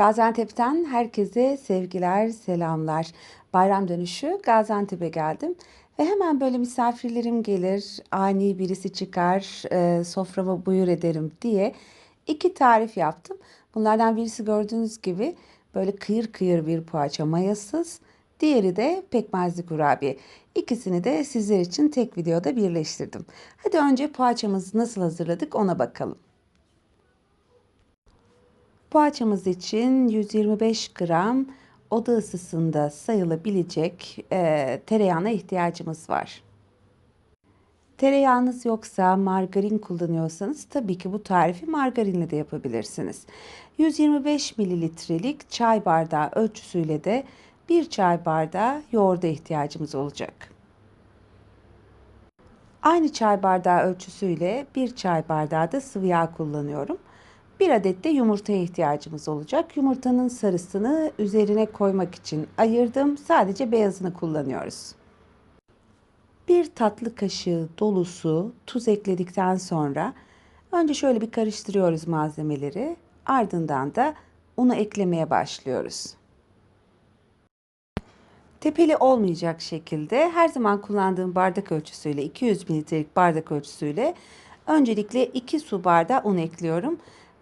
Gaziantep'ten herkese sevgiler, selamlar. Bayram dönüşü Gaziantep'e geldim ve hemen böyle misafirlerim gelir, ani birisi çıkar, e, soframa buyur ederim diye iki tarif yaptım. Bunlardan birisi gördüğünüz gibi böyle kıyır kıyır bir poğaça mayasız, diğeri de pekmezli kurabiye. İkisini de sizler için tek videoda birleştirdim. Hadi önce poğaçamızı nasıl hazırladık ona bakalım. Poğaçamız için 125 gram oda ısısında sayılabilecek e, tereyağına ihtiyacımız var. Tereyağınız yoksa margarin kullanıyorsanız tabii ki bu tarifi margarinle de yapabilirsiniz. 125 mililitrelik çay bardağı ölçüsüyle de bir çay bardağı yoğurda ihtiyacımız olacak. Aynı çay bardağı ölçüsüyle bir çay bardağı da sıvı yağ kullanıyorum. Bir adet de yumurtaya ihtiyacımız olacak. Yumurtanın sarısını üzerine koymak için ayırdım. Sadece beyazını kullanıyoruz. Bir tatlı kaşığı dolusu tuz ekledikten sonra önce şöyle bir karıştırıyoruz malzemeleri. Ardından da unu eklemeye başlıyoruz. Tepeli olmayacak şekilde her zaman kullandığım bardak ölçüsüyle 200 mililitrelik bardak ölçüsüyle öncelikle 2 su bardağı un ekliyorum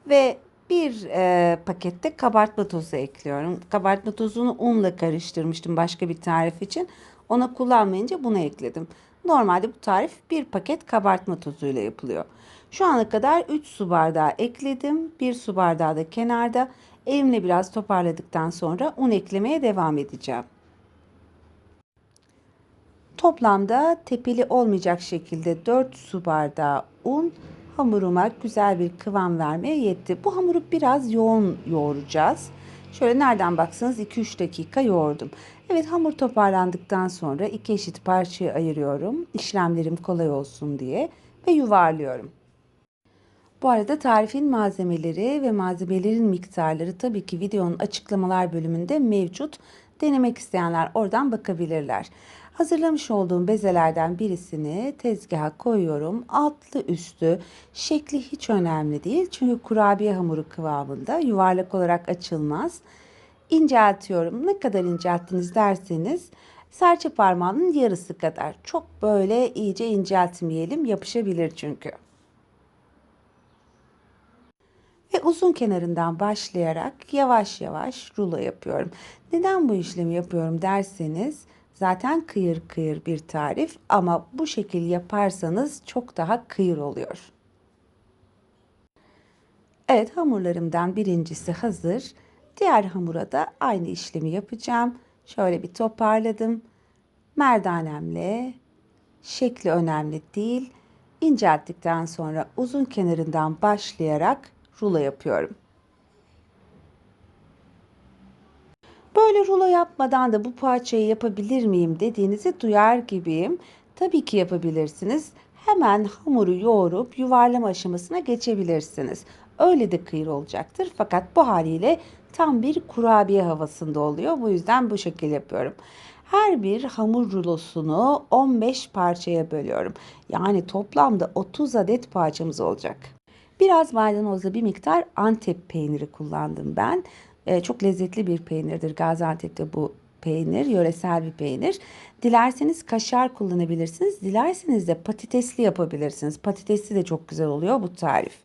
ve bir e, pakette kabartma tozu ekliyorum. Kabartma tozunu unla karıştırmıştım başka bir tarif için. Ona kullanmayınca bunu ekledim. Normalde bu tarif bir paket kabartma tozuyla yapılıyor. Şu ana kadar 3 su bardağı ekledim. 1 su bardağı da kenarda. Elimle biraz toparladıktan sonra un eklemeye devam edeceğim. Toplamda tepeli olmayacak şekilde 4 su bardağı un hamuruma güzel bir kıvam vermeye yetti. Bu hamuru biraz yoğun yoğuracağız. Şöyle nereden baksanız 2-3 dakika yoğurdum. Evet hamur toparlandıktan sonra iki eşit parçaya ayırıyorum. İşlemlerim kolay olsun diye ve yuvarlıyorum. Bu arada tarifin malzemeleri ve malzemelerin miktarları tabii ki videonun açıklamalar bölümünde mevcut. Denemek isteyenler oradan bakabilirler. Hazırlamış olduğum bezelerden birisini tezgaha koyuyorum. Altlı üstü şekli hiç önemli değil. Çünkü kurabiye hamuru kıvamında yuvarlak olarak açılmaz. İnceltiyorum. Ne kadar incelttiniz derseniz serçe parmağının yarısı kadar. Çok böyle iyice inceltmeyelim yapışabilir çünkü. Ve uzun kenarından başlayarak yavaş yavaş rulo yapıyorum. Neden bu işlemi yapıyorum derseniz Zaten kıyır kıyır bir tarif ama bu şekil yaparsanız çok daha kıyır oluyor. Evet hamurlarımdan birincisi hazır. Diğer hamura da aynı işlemi yapacağım. Şöyle bir toparladım. Merdanemle şekli önemli değil. İncelttikten sonra uzun kenarından başlayarak rulo yapıyorum. Böyle rulo yapmadan da bu poğaçayı yapabilir miyim dediğinizi duyar gibiyim. Tabii ki yapabilirsiniz. Hemen hamuru yoğurup yuvarlama aşamasına geçebilirsiniz. Öyle de kıyır olacaktır. Fakat bu haliyle tam bir kurabiye havasında oluyor. Bu yüzden bu şekilde yapıyorum. Her bir hamur rulosunu 15 parçaya bölüyorum. Yani toplamda 30 adet poğaçamız olacak. Biraz maydanozla bir miktar Antep peyniri kullandım ben. E, çok lezzetli bir peynirdir. Gaziantep'te bu peynir, yöresel bir peynir. Dilerseniz kaşar kullanabilirsiniz. Dilerseniz de patatesli yapabilirsiniz. Patatesli de çok güzel oluyor bu tarif.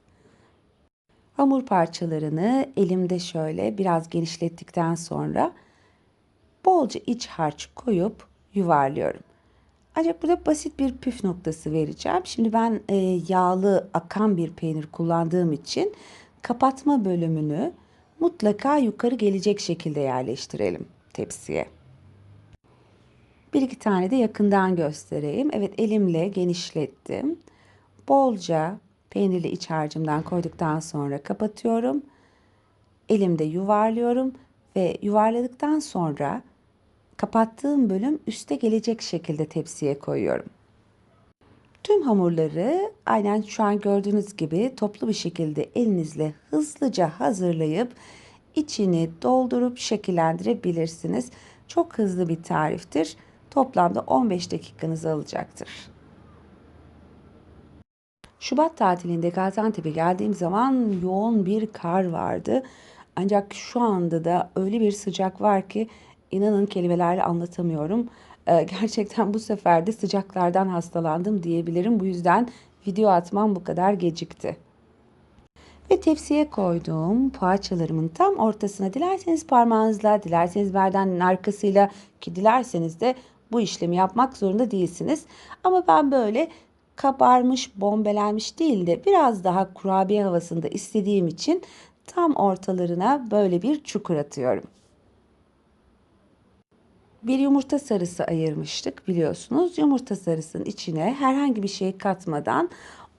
Hamur parçalarını elimde şöyle biraz genişlettikten sonra bolca iç harç koyup yuvarlıyorum. Ancak burada basit bir püf noktası vereceğim. Şimdi ben e, yağlı akan bir peynir kullandığım için kapatma bölümünü mutlaka yukarı gelecek şekilde yerleştirelim tepsiye. Bir iki tane de yakından göstereyim. Evet elimle genişlettim. Bolca peynirli iç harcımdan koyduktan sonra kapatıyorum. Elimde yuvarlıyorum ve yuvarladıktan sonra kapattığım bölüm üste gelecek şekilde tepsiye koyuyorum. Tüm hamurları aynen şu an gördüğünüz gibi toplu bir şekilde elinizle hızlıca hazırlayıp içini doldurup şekillendirebilirsiniz. Çok hızlı bir tariftir. Toplamda 15 dakikanızı alacaktır. Şubat tatilinde Gaziantep'e geldiğim zaman yoğun bir kar vardı. Ancak şu anda da öyle bir sıcak var ki inanın kelimelerle anlatamıyorum. Eee, gerçekten bu sefer de sıcaklardan hastalandım diyebilirim. Bu yüzden video atmam bu kadar gecikti. Ve tepsiye koyduğum poğaçalarımın tam ortasına dilerseniz parmağınızla, dilerseniz merdanenin arkasıyla ki dilerseniz de bu işlemi yapmak zorunda değilsiniz. Ama ben böyle kabarmış, bombelenmiş değil de biraz daha kurabiye havasında istediğim için tam ortalarına böyle bir çukur atıyorum. Bir yumurta sarısı ayırmıştık biliyorsunuz. Yumurta sarısının içine herhangi bir şey katmadan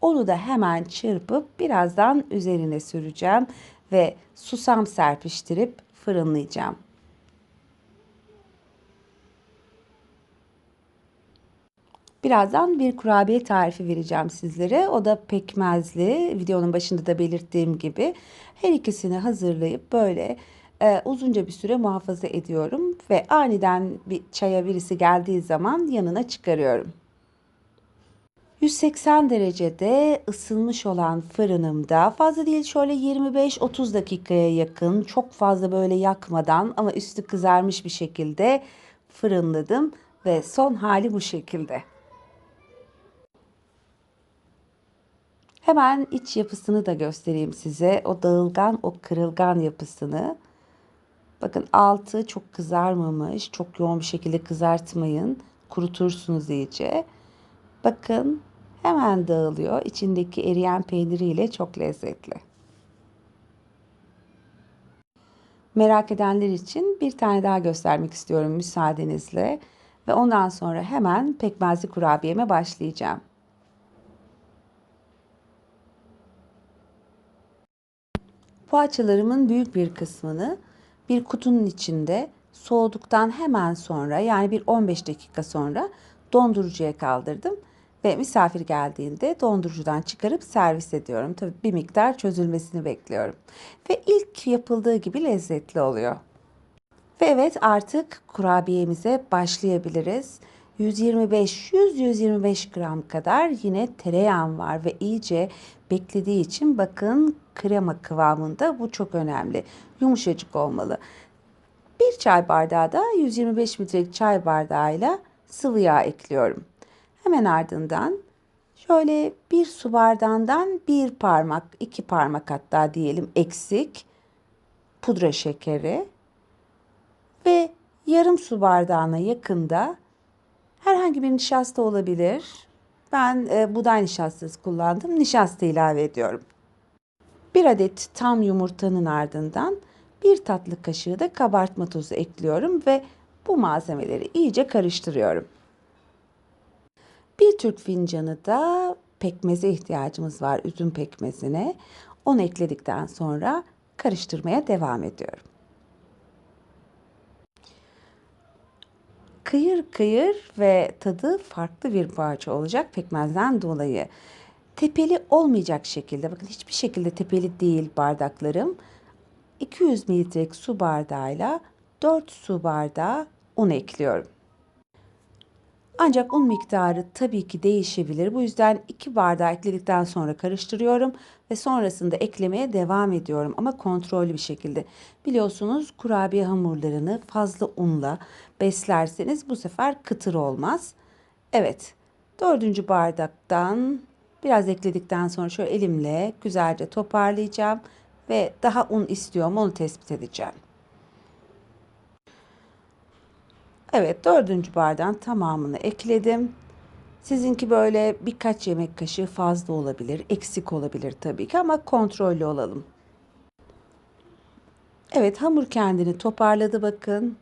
onu da hemen çırpıp birazdan üzerine süreceğim ve susam serpiştirip fırınlayacağım. Birazdan bir kurabiye tarifi vereceğim sizlere. O da pekmezli. Videonun başında da belirttiğim gibi her ikisini hazırlayıp böyle e, uzunca bir süre muhafaza ediyorum ve aniden bir çaya birisi geldiği zaman yanına çıkarıyorum. 180 derecede ısınmış olan fırınımda fazla değil şöyle 25-30 dakikaya yakın çok fazla böyle yakmadan ama üstü kızarmış bir şekilde fırınladım ve son hali bu şekilde. Hemen iç yapısını da göstereyim size. O dağılgan, o kırılgan yapısını. Bakın altı çok kızarmamış. Çok yoğun bir şekilde kızartmayın. Kurutursunuz iyice. Bakın hemen dağılıyor. İçindeki eriyen peyniriyle çok lezzetli. Merak edenler için bir tane daha göstermek istiyorum müsaadenizle. Ve ondan sonra hemen pekmezli kurabiyeme başlayacağım. Poğaçalarımın büyük bir kısmını bir kutunun içinde soğuduktan hemen sonra yani bir 15 dakika sonra dondurucuya kaldırdım ve misafir geldiğinde dondurucudan çıkarıp servis ediyorum. Tabii bir miktar çözülmesini bekliyorum. Ve ilk yapıldığı gibi lezzetli oluyor. Ve evet artık kurabiyemize başlayabiliriz. 125-100-125 gram kadar yine tereyağım var ve iyice beklediği için bakın krema kıvamında bu çok önemli. Yumuşacık olmalı. Bir çay bardağı da 125 mililitrelik çay bardağıyla sıvı yağ ekliyorum. Hemen ardından şöyle bir su bardağından bir parmak, iki parmak hatta diyelim eksik pudra şekeri ve yarım su bardağına yakında herhangi bir nişasta olabilir. Ben e, buğday nişastası kullandım. Nişasta ilave ediyorum. Bir adet tam yumurtanın ardından bir tatlı kaşığı da kabartma tozu ekliyorum ve bu malzemeleri iyice karıştırıyorum. Bir Türk fincanı da pekmeze ihtiyacımız var, üzüm pekmezine. Onu ekledikten sonra karıştırmaya devam ediyorum. Kıyır kıyır ve tadı farklı bir parça olacak pekmezden dolayı. Tepeli olmayacak şekilde, bakın hiçbir şekilde tepeli değil bardaklarım. 200 mililitrelik su bardağıyla 4 su bardağı un ekliyorum. Ancak un miktarı tabii ki değişebilir. Bu yüzden 2 bardağı ekledikten sonra karıştırıyorum ve sonrasında eklemeye devam ediyorum ama kontrollü bir şekilde. Biliyorsunuz kurabiye hamurlarını fazla unla beslerseniz bu sefer kıtır olmaz. Evet, dördüncü bardaktan biraz ekledikten sonra şöyle elimle güzelce toparlayacağım ve daha un istiyorum onu tespit edeceğim. Evet dördüncü bardağın tamamını ekledim. Sizinki böyle birkaç yemek kaşığı fazla olabilir, eksik olabilir tabii ki ama kontrollü olalım. Evet hamur kendini toparladı bakın.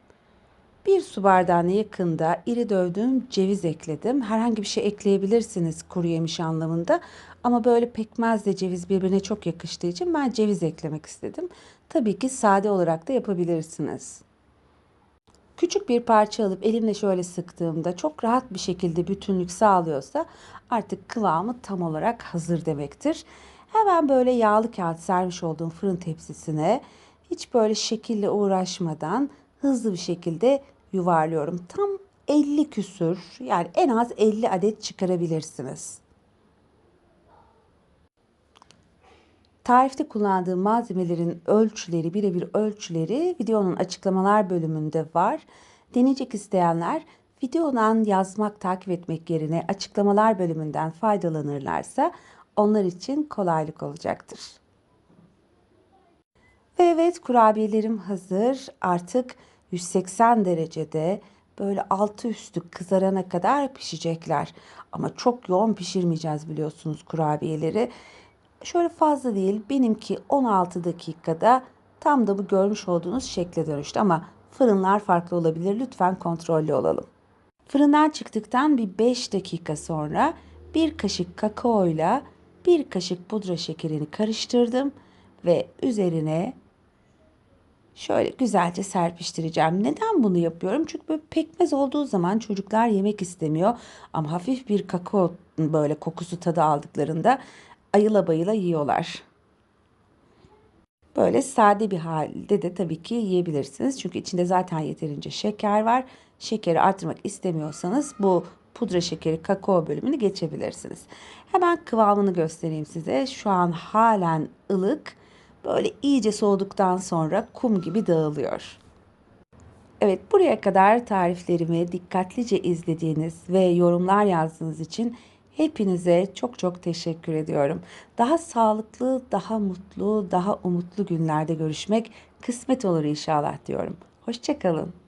Bir su bardağına yakında iri dövdüğüm ceviz ekledim. Herhangi bir şey ekleyebilirsiniz kuru yemiş anlamında. Ama böyle pekmezle ceviz birbirine çok yakıştığı için ben ceviz eklemek istedim. Tabii ki sade olarak da yapabilirsiniz. Küçük bir parça alıp elimle şöyle sıktığımda çok rahat bir şekilde bütünlük sağlıyorsa artık kıvamı tam olarak hazır demektir. Hemen böyle yağlı kağıt sermiş olduğum fırın tepsisine hiç böyle şekille uğraşmadan hızlı bir şekilde yuvarlıyorum. Tam 50 küsür yani en az 50 adet çıkarabilirsiniz. Tarifte kullandığım malzemelerin ölçüleri, birebir ölçüleri videonun açıklamalar bölümünde var. Deneyecek isteyenler videodan yazmak, takip etmek yerine açıklamalar bölümünden faydalanırlarsa onlar için kolaylık olacaktır. Ve evet kurabiyelerim hazır. Artık 180 derecede böyle altı üstü kızarana kadar pişecekler. Ama çok yoğun pişirmeyeceğiz biliyorsunuz kurabiyeleri. Şöyle fazla değil. Benimki 16 dakikada tam da bu görmüş olduğunuz şekle dönüştü ama fırınlar farklı olabilir. Lütfen kontrollü olalım. Fırından çıktıktan bir 5 dakika sonra bir kaşık kakaoyla bir kaşık pudra şekerini karıştırdım ve üzerine şöyle güzelce serpiştireceğim. Neden bunu yapıyorum? Çünkü böyle pekmez olduğu zaman çocuklar yemek istemiyor ama hafif bir kakao böyle kokusu tadı aldıklarında ayıla bayıla yiyorlar. Böyle sade bir halde de tabii ki yiyebilirsiniz. Çünkü içinde zaten yeterince şeker var. Şekeri artırmak istemiyorsanız bu pudra şekeri kakao bölümünü geçebilirsiniz. Hemen kıvamını göstereyim size. Şu an halen ılık. Böyle iyice soğuduktan sonra kum gibi dağılıyor. Evet, buraya kadar tariflerimi dikkatlice izlediğiniz ve yorumlar yazdığınız için hepinize çok çok teşekkür ediyorum. Daha sağlıklı, daha mutlu, daha umutlu günlerde görüşmek kısmet olur inşallah diyorum. Hoşçakalın.